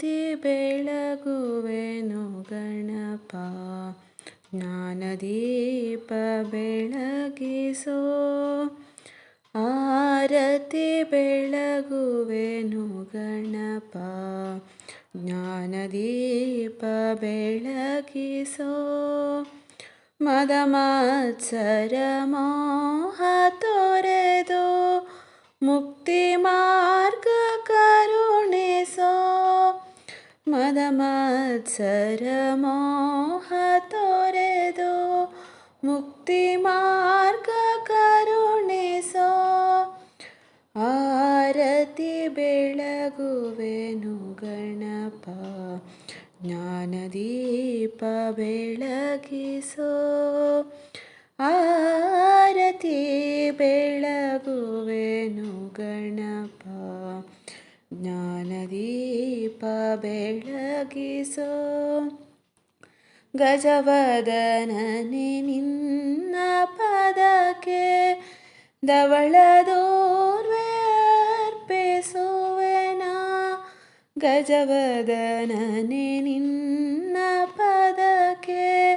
ಆರತಿ ಬೆಳಗುವೆನು ಗಣಪ. ಜ್ಞಾನದೀಪ ಬೆಳಗಿಸೋ. ಆರತಿ ಬೆಳಗುವೆನು ಗಣಪ. ಜ್ಞಾನದೀಪ ಬೆಳಗಿಸೋ. ಮದ ಮತ್ಸರ ಮದ ಮತ್ಸರ ಮೋಹ ತೊರೆದು ಮುಕ್ತಿ ಮಾರ್ಗ ಕರುಣಿಸೋ ಆರತಿ ಬೆಳಗುವೆನು ಗಣಪ ಜ್ಞಾನದೀಪ ಬೆಳಗಿಸೋ ಆರತಿ ಬೆಳಗುವೆನು ಗಣಪ ಜ್ಞಾನದೀಪ ಬೆಳಗಿಸೋ. ಗಜವದನನೆ ನಿನ್ನ ಪದಕ್ಕೆ ದವಳದೋರ್ವೆ ಅರ್ಪಿಸುವೆನ. ಗಜವದನನೆ ನಿನ್ನ ಪದಕ್ಕೆ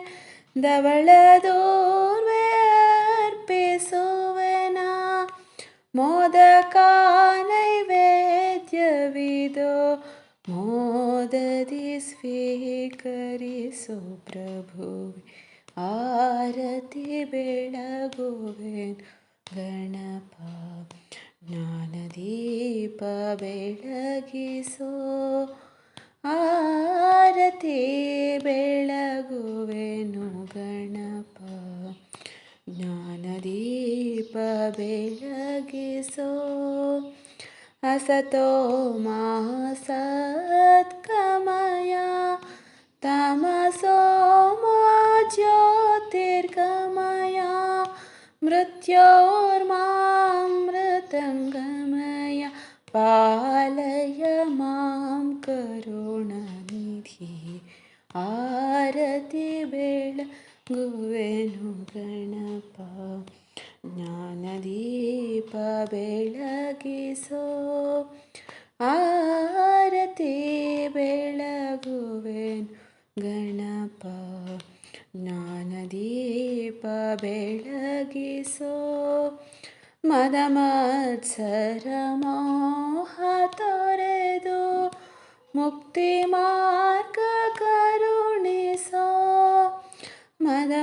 ದವಳದೋರ್ವೆ ಅರ್ಪಿಸುವೆನ. ಮೋದಕ ನೈವೇದ್ಯವಿದೋ ಮೋದದಿ ಸ್ವೀಕರಿಸು ಪ್ರಭುವೆ ಆರತಿ ಬೆಳಗುವೆನು ಗಣಪ ಜ್ಞಾನದೀಪ ಬೆಳಗಿಸೋ ಆರತಿ ಬೆಳಗುವೆನು ಗಣಪ ಜ್ಞಾನದೀಪ ಬೆಳಗಿಸೋ असतो मा सत्कमया तमसो मा ज्योतिर्गमया मृत्योर्मामृतं गमय पालय मां करुणनिधि। आरति बेळ गुवेनु गणपा ಜ್ಞಾನದೀಪ ಬೆಳಗಿಸೋ ಆರತಿ ಬೆಳಗುವೆನು. ಗಣಪ ಜ್ಞಾನದೀಪ ಬೆಳಗಿಸೋ ಮದ ಮತ್ಸರ ಮೋಹ ತೊರೆದು ಮುಕ್ತಿ ಮಾರ್ಗ ಕರುಣಿಸೋ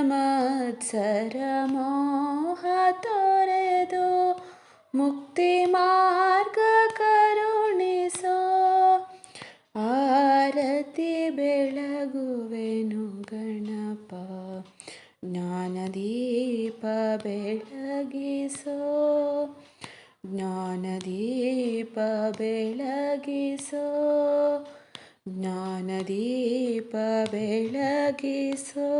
ಮದ ಮತ್ಸರ ಮೋಹ ತೊರೆದು ಮುಕ್ತಿ ಮಾರ್ಗ ಕರುಣಿಸೋ ಆರತಿ ಬೆಳಗುವೆನು ಗಣಪ ಜ್ಞಾನದೀಪ ಬೆಳಗಿಸೋ ಜ್ಞಾನದೀಪ ಬೆಳಗಿಸೋ ಜ್ಞಾನದೀಪ ಬೆಳಗಿಸೋ